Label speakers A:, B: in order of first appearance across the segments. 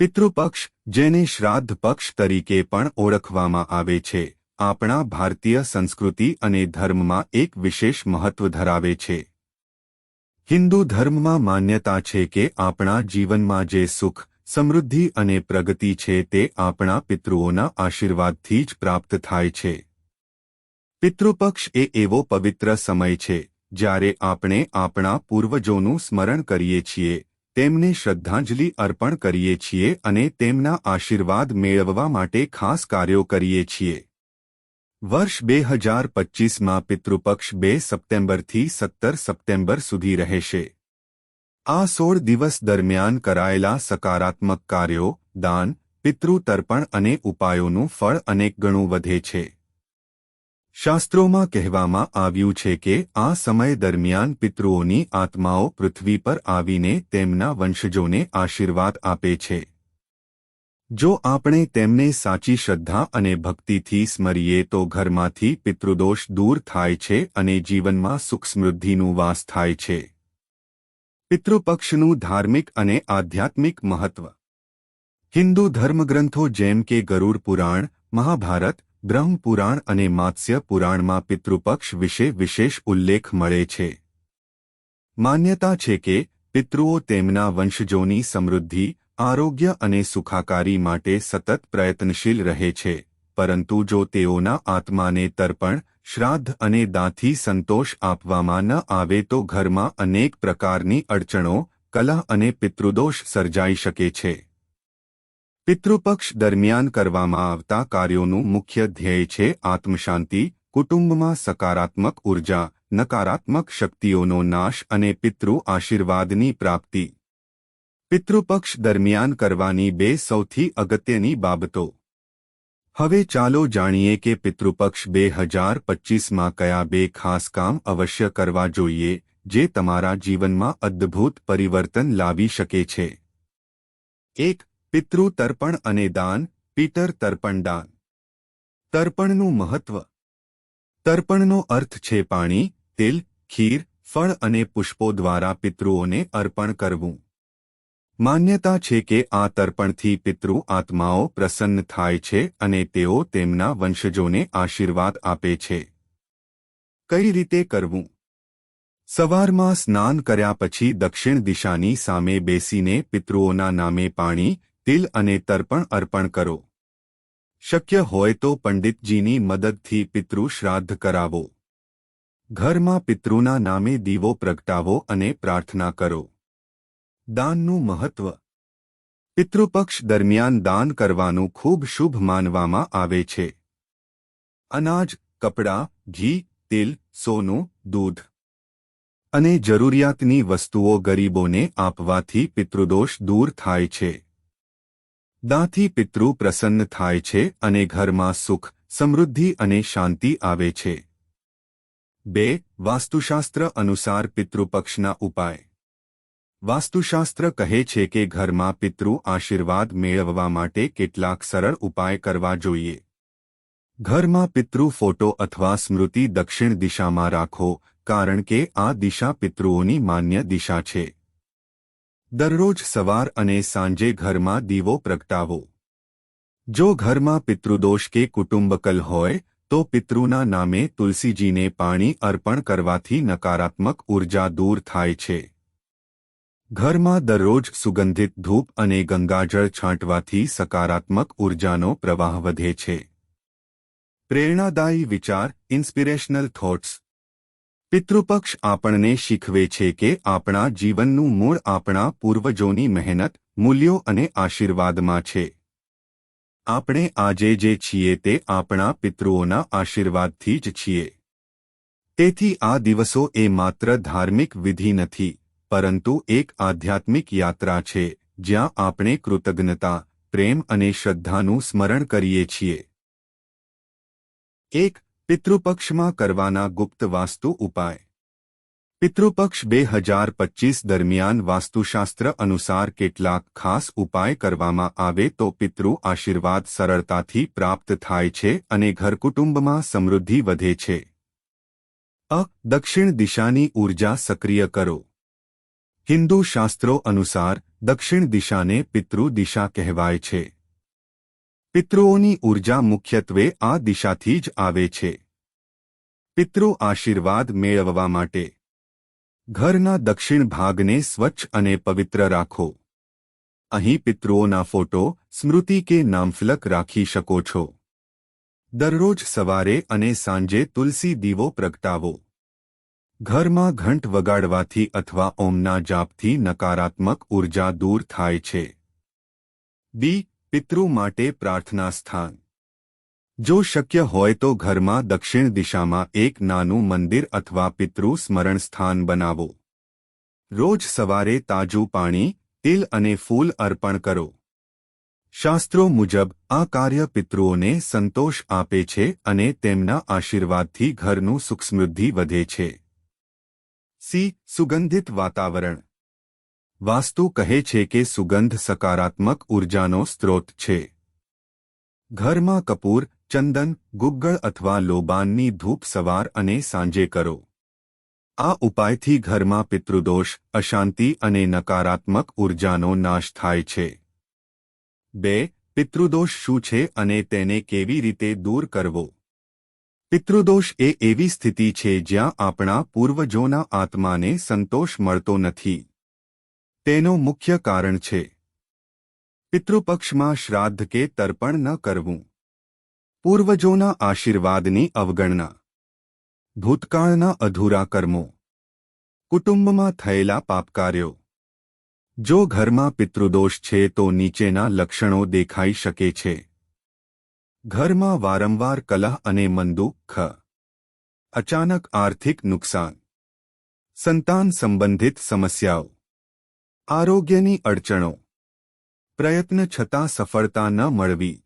A: પિતૃપક્ષ, જેને શ્રાદ્ધ પક્ષ તરીકે પણ ઓળખવામાં આવે છે, આપણા ભારતીય સંસ્કૃતિ અને ધર્મમાં એક વિશેષ મહત્વ ધરાવે છે. હિન્દુ ધર્મમાં માન્યતા છે કે આપણા જીવનમાં જે સુખ, સમૃદ્ધિ અને પ્રગતિ છે તે આપણા પિતૃઓના આશીર્વાદથી જ પ્રાપ્ત થાય છે. પિતૃપક્ષ એ એવો પવિત્ર સમય છે, જ્યારે આપણે આપણા પૂર્વજોનું સ્મરણ કરીએ છીએ તેમને શ્રદ્ધાંજલિ અર્પણ કરીએ છીએ અને તેમના આશીર્વાદ મેળવવા માટે ખાસ કાર્યો કરીએ છીએ. વર્ષ બે હજાર પચ્ચીસમાં પિતૃપક્ષ બે સપ્ટેમ્બરથી સત્તર સપ્ટેમ્બર સુધી રહેશે. આ સોળ દિવસ દરમિયાન કરાયેલા સકારાત્મક કાર્યો, દાન પિતૃ તર્પણ અને ઉપાયોનું ફળ અનેક ગણું વધે છે. શાસ્ત્રોમાં કહેવામાં આવ્યું છે કે આ સમય દરમિયાન પિતૃઓની આત્માઓ પૃથ્વી પર આવીને તેમના વંશજોને આશીર્વાદ આપે છે. જો આપણે તેમને સાચી શ્રદ્ધા અને ભક્તિથી સ્મરીએ તો ઘરમાંથી પિતૃદોષ દૂર થાય છે અને જીવનમાં સુખ સમૃદ્ધિનું વાસ થાય છે. પિતૃપક્ષનું ધાર્મિક અને આધ્યાત્મિક મહત્વ. હિન્દુ ધર્મગ્રંથો જેમ કે ગરુડ પુરાણ, મહાભારત બ્રહ્મ પુરાણ અને માત્સ્ય પુરાણમાં પિતૃપક્ષ વિશે વિશેષ ઉલ્લેખ મળે છે. માન્યતા છે કે, પિતૃઓ તેમના વંશજોની સમૃદ્ધિ, આરોગ્ય અને સુખાકારી માટે સતત પ્રયત્નશીલ રહે છે, પરંતુ જો તેઓના આત્માને તર્પણ, શ્રાદ્ધ અને દાંથી સંતોષ આપવામાં ન આવે તો ઘરમાં અનેક પ્રકારની અડચણો કલા અને પિતૃદોષ સર્જાઈ શકે છે. પિતૃપક્ષ દરમિયાન કરવામાં આવતા કાર્યોનું મુખ્ય ધ્યેય છે આત્મશાંતિ, કુટુંબમાં સકારાત્મક ઊર્જા, નકારાત્મક શક્તિઓનો નાશ અને પિતૃ આશીર્વાદની પ્રાપ્તિ. પિતૃપક્ષ દરમિયાન કરવાની બે સૌથી અગત્યની બાબતો. હવે ચાલો જાણીએ કે પિતૃપક્ષ બે હજાર પચ્ચીસમાં કયા બે ખાસ કામ અવશ્ય કરવા જોઈએ, જે તમારા જીવનમાં અદ્ભુત પરિવર્તન લાવી શકે છે. એક પિતૃ તર્પણ અને દાન પીટર તર્પણ દાન. તર્પણનું મહત્વ. તર્પણનો અર્થ છે પાણી, તેલ, ખીર, ફળ અને પુષ્પો દ્વારા પિતૃઓને અર્પણ કરવું. માન્યતા છે કે આ તર્પણથી પિતૃ આત્માઓ પ્રસન્ન થાય છે અને તેઓ તેમના વંશજોને આશીર્વાદ આપે છે. કઈ રીતે કરવું? સવારમાં સ્નાન કર્યા પછી દક્ષિણ દિશાની સામે બેસીને પિતૃઓના નામે પાણી તિલ અને તર્પણ અર્પણ કરો. શક્ય હોય તો પંડિતજીની મદદથી પિતૃ શ્રાદ્ધ કરાવો. ઘરમાં પિતૃના નામે દીવો પ્રગટાવો અને પ્રાર્થના કરો. દાનનું મહત્વ. પિતૃપક્ષ દરમિયાન દાન કરવાનું ખૂબ શુભ માનવામાં આવે છે. અનાજ, કપડાં, ઘી, તેલ, સોનું, દૂધ અને જરૂરિયાતની વસ્તુઓ ગરીબોને આપવાથી પિતૃદોષ દૂર થાય છે. દાંથી પિતૃ પ્રસન્ન થાય છે અને ઘરમાં સુખ, સમૃદ્ધિ અને શાંતિ આવે છે. બે, વાસ્તુશાસ્ત્ર અનુસાર પિતૃપક્ષના ઉપાય. વાસ્તુશાસ્ત્ર કહે છે કે ઘરમાં પિતૃ આશીર્વાદ મેળવવા માટે કેટલાક સરળ ઉપાય કરવા જોઈએ. ઘરમાં પિતૃ ફોટો અથવા સ્મૃતિ દક્ષિણ દિશામાં રાખો, કારણ કે આ દિશા પિતૃઓની માન્ય દિશા છે. દરરોજ સવાર અને સાંજે ઘરમાં દીવો પ્રગટાવો. જો ઘરમાં પિતૃદોષ કે કુટુંબકલ હોય, તો પિતૃના નામે તુલસીજીને પાણી અર્પણ કરવાથી નકારાત્મક ઊર્જા દૂર થાય છે. ઘરમાં દરરોજ સુગંધિત ધૂપ અને ગંગાજળ છાંટવાથી સકારાત્મક ઉર્જાનો પ્રવાહ વધે છે. પ્રેરણાદાયી વિચાર ઇન્સ્પિરેશનલ થોટ્સ પિતૃપક્ષ આપણને શીખવે છે કે આપણા જીવનનું મૂળ આપણા પૂર્વજોની મહેનત, મૂલ્યો અને આશીર્વાદમાં છે. આપણે આજે જે છીએ તે આપણા પિતૃઓના આશીર્વાદથી જ છીએ. તેથી આ દિવસો એ માત્ર ધાર્મિક વિધિ નથી, પરંતુ એક આધ્યાત્મિક યાત્રા છે, જ્યાં આપણે કૃતજ્ઞતા, પ્રેમ અને શ્રદ્ધાનું સ્મરણ કરીએ છીએ. એક પિતૃપક્ષમાં કરવાના ગુપ્ત વાસ્તુ ઉપાય પિતૃપક્ષ બે હજાર પચ્ચીસ દરમિયાન વાસ્તુશાસ્ત્ર અનુસાર કેટલાક ખાસ ઉપાય કરવામાં આવે તો પિતૃ આશીર્વાદ સરળતાથી પ્રાપ્ત થાય છે અને ઘરકુટુંબમાં સમૃદ્ધિ વધે છે અ દક્ષિણ દિશાની ઊર્જા સક્રિય કરો હિન્દુ શાસ્ત્રો અનુસાર દક્ષિણ દિશાને પિતૃ દિશા કહેવાય છે પિતૃઓની ઊર્જા મુખ્યત્વે આ દિશાથી જ આવે છે. પિતૃ આશીર્વાદ મેળવવા માટે ઘરના દક્ષિણ ભાગને સ્વચ્છ અને પવિત્ર રાખો. અહીં પિતૃઓના ફોટો, સ્મૃતિ કે નામફલક રાખી શકો છો. દરરોજ સવારે અને સાંજે તુલસી દીવો પ્રગટાવો. ઘરમાં ઘંટ વગાડવાથી અથવા ઓમના જાપથી નકારાત્મક ઊર્જા દૂર થાય છે. ડી પિતૃ માટે પ્રાર્થના સ્થાન. જો શક્ય હોય તો ઘરમાં દક્ષિણ દિશામાં એક નાનું મંદિર અથવા પિતૃ સ્મરણ સ્થાન બનાવો. રોજ સવારે તાજું પાણી, તિલ અને ફૂલ અર્પણ કરો. શાસ્ત્રો મુજબ, આ કાર્ય પિતૃઓને સંતોષ આપે છે અને તેમના આશીર્વાદથી ઘરનું સુખસમૃદ્ધિ વધે છે. સી. સુગંધિત વાતાવરણ. વાસ્તુ કહે છે કે સુગંધ સકારાત્મક ઉર્જાનો સ્ત્રોત છે. ઘરમાં કપૂર, ચંદન, ગુગ્ગળ અથવા લોબાનની ધૂપ સવાર અને સાંજે કરો. આ ઉપાયથી ઘરમાં પિતૃદોષ, અશાંતિ અને નકારાત્મક ઉર્જાનો નાશ થાય છે. બે, પિતૃદોષ શું છે અને તેને કેવી રીતે દૂર કરવો? પિતૃદોષ એ એવી સ્થિતિ છે જ્યાં આપણા પૂર્વજોના આત્માને સંતોષ મળતો નથી. તેનો મુખ્ય કારણ છે. પિતૃપક્ષમાં શ્રાદ્ધ કે તર્પણ ન કરવું. પૂર્વજોના આશીર્વાદની અવગણના. ભૂતકાળના અધૂરા કર્મો. કુટુંબમાં થયેલા પાપકાર્યો. જો ઘરમાં પિતૃદોષ છે તો નીચેના લક્ષણો દેખાઈ શકે છે. ઘરમાં વારંવાર કલહ અને મંદુખ. અચાનક આર્થિક નુકસાન. સંતાન સંબંધિત સમસ્યાઓ. આરોગ્યની અડચણો. પ્રયત્ન છતાં સફળતા ન મળવી.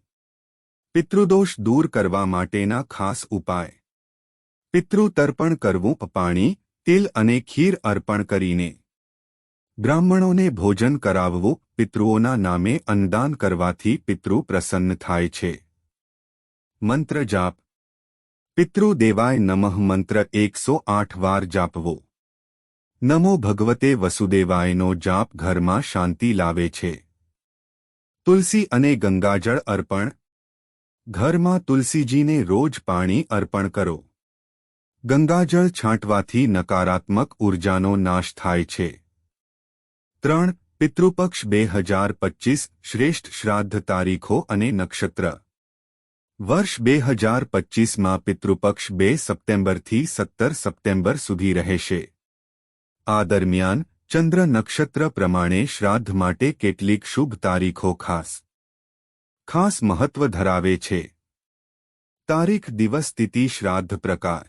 A: પિતૃદોષ દૂર કરવા માટેના ખાસ ઉપાય. પિતૃ તર્પણ કરવું પાણી તિલ અને ખીર અર્પણ કરીને. બ્રાહ્મણોને ભોજન કરાવવું પિતૃઓના નામે અન્નદાન કરવાથી પિતૃ પ્રસન્ન થાય છે. મંત્ર જાપ. પિતૃ દેવાય નમઃ મંત્ર એકસો આઠ વાર જાપવો. નમો ભગવતે વસુદેવાયનો જાપ ઘરમાં શાંતિ લાવે છે. તુલસી અને ગંગાજળ અર્પણ. ઘરમાં તુલસીજીને રોજ પાણી અર્પણ કરો. ગંગાજળ છાંટવાથી નકારાત્મક ઉર્જાનો નાશ થાય છે. ત્રણ, પિતૃપક્ષ બે હજાર પચ્ચીસ શ્રેષ્ઠ શ્રાદ્ધ તારીખો અને નક્ષત્ર. વર્ષ બે હજાર પચ્ચીસમાં પિતૃપક્ષ બે સપ્ટેમ્બરથી સત્તર સપ્ટેમ્બર સુધી રહેશે. આ દરમિયાન ચંદ્ર નક્ષત્ર પ્રમાણે શ્રાદ્ધ માટે કેટલીક શુભ તારીખો ખાસ. ખાસ મહત્વ ધરાવે છે. તારીખ, દિવસ, તિથિ, શ્રાદ્ધ પ્રકાર.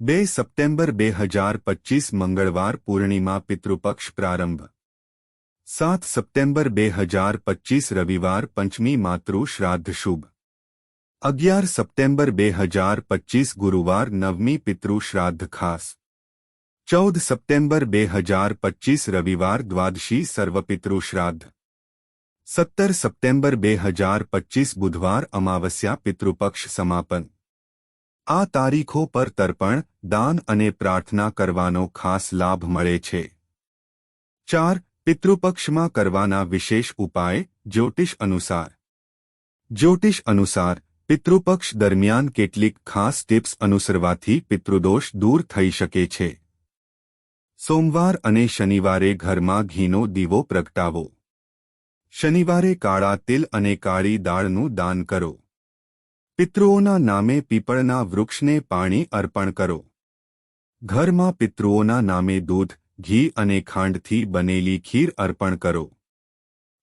A: બે સપ્ટેમ્બર બે હજાર પચ્ચીસ મંગળવાર પૂર્ણિમા પિતૃપક્ષ પ્રારંભ. સાત સપ્ટેમ્બર બે હજાર પચ્ચીસ રવિવાર પંચમી માતૃ શ્રાદ્ધ શુભ. અગિયાર સપ્ટેમ્બર બે હજાર પચ્ચીસ ગુરુવાર નવમી પિતૃ શ્રાદ્ધ ખાસ. ચૌદ સપ્ટેમ્બર બે હજાર પચ્ચીસ રવિવાર દ્વાદશી સર્વપિતૃ શ્રાદ્ધ. સત્તર સપ્ટેમ્બર બે હજાર પચ્ચીસ બુધવાર અમાવસ્યા પિતૃપક્ષ સમાપન. આ તારીખો પર તર્પણ, દાન અને પ્રાર્થના કરવાનો ખાસ લાભ મળે છે. ચાર, પિતૃપક્ષમાં કરવાના વિશેષ ઉપાય, જ્યોતિષ અનુસાર. જ્યોતિષ અનુસાર, પિતૃપક્ષ દરમિયાન કેટલીક ખાસ ટિપ્સ અનુસરવાથી પિતૃદોષ દૂર થઈ શકે છે. સોમવાર અને શનિવારે ઘરમાં ઘીનો દીવો પ્રગટાવો. શનિવારે કાળા તિલ અને કાળી દાળનું દાન કરો. પિતૃઓના નામે પીપળના વૃક્ષને પાણી અર્પણ કરો. ઘરમાં પિતૃઓના નામે દૂધ, ઘી અને ખાંડથી બનેલી ખીર અર્પણ કરો.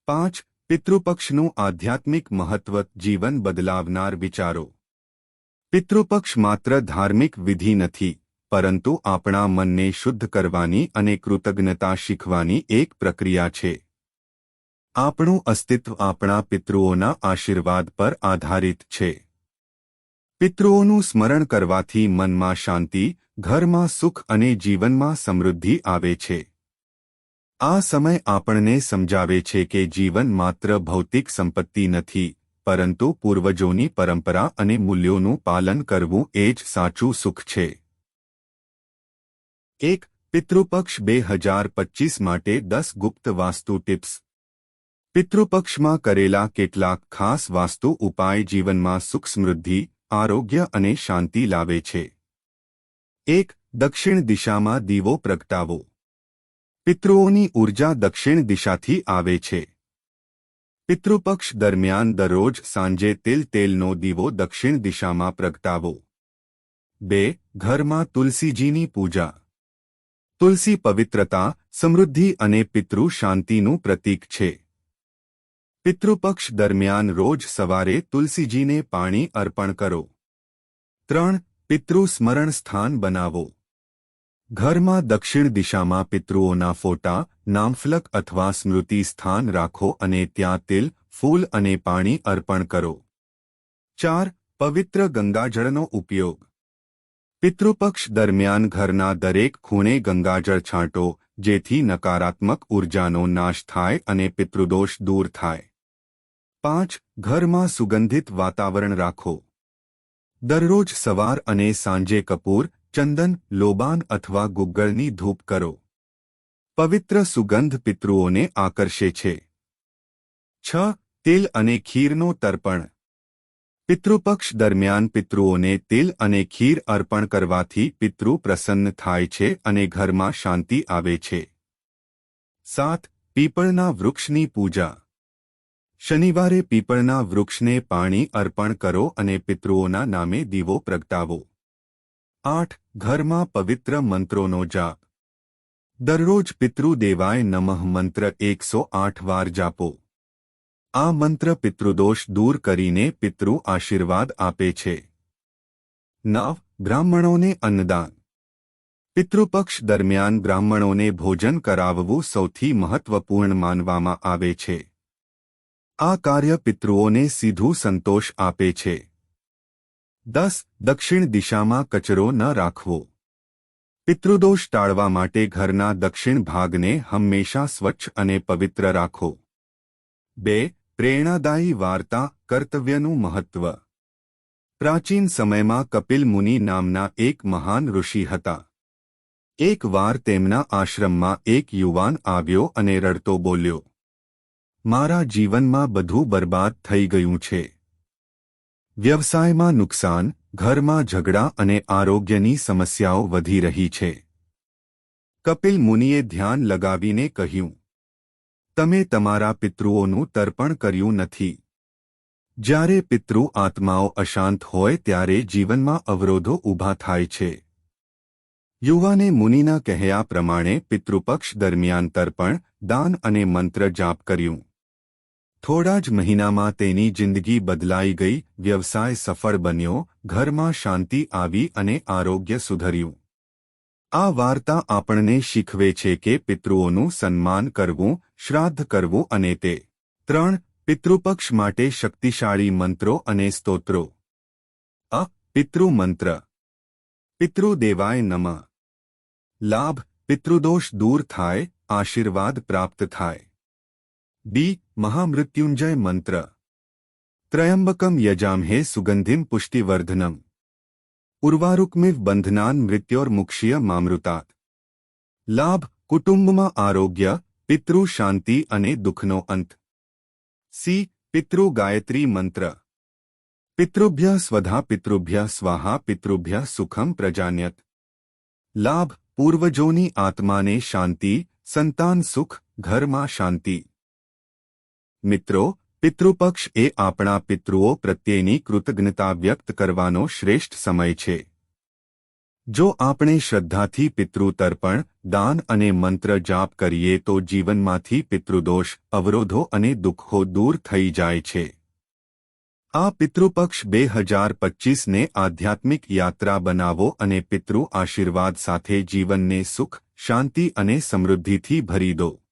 A: પાંચ, પિતૃપક્ષનું આધ્યાત્મિક મહત્વ, જીવન બદલાવનાર વિચારો. પિતૃપક્ષ માત્ર ધાર્મિક વિધિ નથી. પરંતુ આપણા મનને શુદ્ધ કરવાની અને કૃતજ્ઞતા શીખવાની એક પ્રક્રિયા છે. આપણું અસ્તિત્વ આપણા પિતૃઓના આશીર્વાદ પર આધારિત છે. પિતૃઓનું સ્મરણ કરવાથી મનમાં શાંતિ, ઘરમાં સુખ અને જીવનમાં સમૃદ્ધિ આવે છે. આ સમય આપણને સમજાવે છે કે જીવન માત્ર ભૌતિક સંપત્તિ નથી, પરંતુ પૂર્વજોની પરંપરા અને મૂલ્યોનું પાલન કરવું એ જ સાચું સુખ છે. એક પિતૃપક્ષ બે હજાર પચીસ માટે દસ ગુપ્ત વાસ્તુ ટિપ્સ. પિતૃપક્ષમાં કરેલા કેટલાક ખાસ વાસ્તુ ઉપાય જીવનમાં સુખ સમૃદ્ધિ, આરોગ્ય અને શાંતિ લાવે છે. એક, દક્ષિણ દિશામાં દીવો પ્રગટાવો. પિતૃઓની ઊર્જા દક્ષિણ દિશાથી આવે છે. પિતૃપક્ષ દરમિયાન દરરોજ સાંજે તિલ તેલનો દીવો દક્ષિણ દિશામાં પ્રગટાવો. બે, ઘરમાં તુલસીજીની પૂજા. તુલસી પવિત્રતા, સમૃદ્ધિ અને પિતૃ શાંતિનું પ્રતીક છે. પિતૃપક્ષ દરમિયાન રોજ સવારે તુલસીજીને પાણી અર્પણ કરો. ત્રણ, પિતૃ સ્મરણ સ્થાન બનાવો. ઘરમાં દક્ષિણ દિશામાં પિતૃઓના ફોટા, નામફલક અથવા સ્મૃતિ સ્થાન રાખો અને ત્યાં તિલ, ફૂલ અને પાણી અર્પણ કરો. ચાર, પવિત્ર ગંગાજળનો ઉપયોગ. પિતૃપક્ષ દરમિયાન ઘરના દરેક ખૂણે ગંગાજળ છાંટો, જેથી નકારાત્મક ઉર્જાનો નાશ થાય અને પિતૃદોષ દૂર થાય. પાંચ, ઘરમાં સુગંધિત વાતાવરણ રાખો. દરરોજ સવાર અને સાંજે કપૂર, ચંદન, લોબાન અથવા ગુગ્ગળની ધૂપ કરો. પવિત્ર સુગંધ પિતૃઓને આકર્ષે છે. છ, તેલ અને ખીરનો તર્પણ. પિતૃપક્ષ દરમિયાન પિતૃઓને તેલ અને ખીર અર્પણ કરવાથી પિતૃ પ્રસન્ન થાય છે અને ઘરમાં શાંતિ આવે છે. સાત, પીપળના વૃક્ષની પૂજા. શનિવારે પીપળના વૃક્ષને પાણી અર્પણ કરો અને પિતૃઓના નામે દીવો પ્રગટાવો. આઠ, ઘરમાં પવિત્ર મંત્રોનો જાપ. દરરોજ પિતૃદેવાય નમઃ મંત્ર એકસો આઠ વાર જાપો. આ મંત્ર પિતૃદોષ દૂર કરીને પિતૃ આશીર્વાદ આપે છે. નવ, બ્રાહ્મણોને અન્નદાન. પિતૃપક્ષ દરમિયાન બ્રાહ્મણોને ભોજન કરાવવું સૌથી મહત્વપૂર્ણ માનવામાં આવે છે. આ કાર્ય પિતૃઓને સીધું સંતોષ આપે છે. દસ, દક્ષિણ દિશામાં કચરો ન રાખવો. પિતૃદોષ ટાળવા માટે ઘરના દક્ષિણ ભાગને હંમેશા સ્વચ્છ અને પવિત્ર રાખો. બે પ્રેરણાદાયી વાર્તા કર્તવ્યનું મહત્વ. પ્રાચીન સમયમાં કપિલ મુનિ નામના એક મહાન ઋષિ હતા. એકવાર તેમના આશ્રમમાં એક યુવાન આવ્યો અને રડતો બોલ્યો, મારા જીવનમાં બધું બરબાદ થઈ ગયું છે. વ્યવસાયમાં નુકસાન, ઘરમાં ઝઘડા અને આરોગ્યની સમસ્યાઓ વધી રહી છે કપિલ મુનિએ ધ્યાન લગાવીને કહ્યું તમે તમારા પિતૃઓનું તર્પણ કર્યું નથી. જ્યારે પિતૃ આત્માઓ અશાંત હોય ત્યારે જીવનમાં અવરોધો ઊભા થાય છે. યુવાને મુનિના કહ્યા પ્રમાણે પિતૃપક્ષ દરમિયાન તર્પણ, દાન અને મંત્ર જાપ કર્યું. થોડા જ મહિનામાં તેની જિંદગી બદલાઈ ગઈ, વ્યવસાય સફળ બન્યો, ઘરમાં શાંતિ આવી અને આરોગ્ય સુધર્યું. આ વાર્તા આપણને શીખવે છે કે પિતૃઓનું સન્માન કરવું, શ્રાદ્ધ કરવું અને તે ત્રણ પિતૃપક્ષ માટે શક્તિશાળી મંત્રો અને સ્તોત્રો. અ પિતૃ મંત્ર પિતૃદેવાય નમ. લાભ, પિતૃદોષ દૂર થાય, આશીર્વાદ પ્રાપ્ત થાય. ડી મહામૃત્યુંજય મંત્ર. ત્રયંબકમ યજામહે સુગંધિમ પુષ્ટિવર્ધનમ. ઉર્વારુકમિવ બંધનાન મૃત્યોર્મુક્ષીય મામૃતાત લાભ કુટુંબમાં આરોગ્ય પિતૃ શાંતિ અને દુઃખનો અંત સી પિતૃ ગાયત્રી મંત્ર પિતૃભ્ય સ્વધા પિતૃભ્ય સ્વાહા પિતૃભ્ય સુખમ પ્રજાન્યત લાભ પૂર્વજોની આત્માને શાંતિ સંતાન સુખ ઘરમાં શાંતિ મિત્રો પિતૃપક્ષ એ આપણા પિતૃઓ પ્રત્યેની કૃતજ્ઞતા વ્યક્ત કરવાનો શ્રેષ્ઠ સમય છે. જો આપણે શ્રદ્ધાથી પિતૃતર્પણ, દાન અને મંત્ર જાપ કરીએ તો જીવનમાંથી પિતૃદોષ, અવરોધો અને દુઃખો દૂર થઈ જાય છે. આ પિતૃપક્ષ બે હજાર પચ્ચીસને આધ્યાત્મિક યાત્રા બનાવો અને પિતૃ આશીર્વાદ સાથે જીવનને સુખ, શાંતિ અને સમૃદ્ધિથી ભરી દો.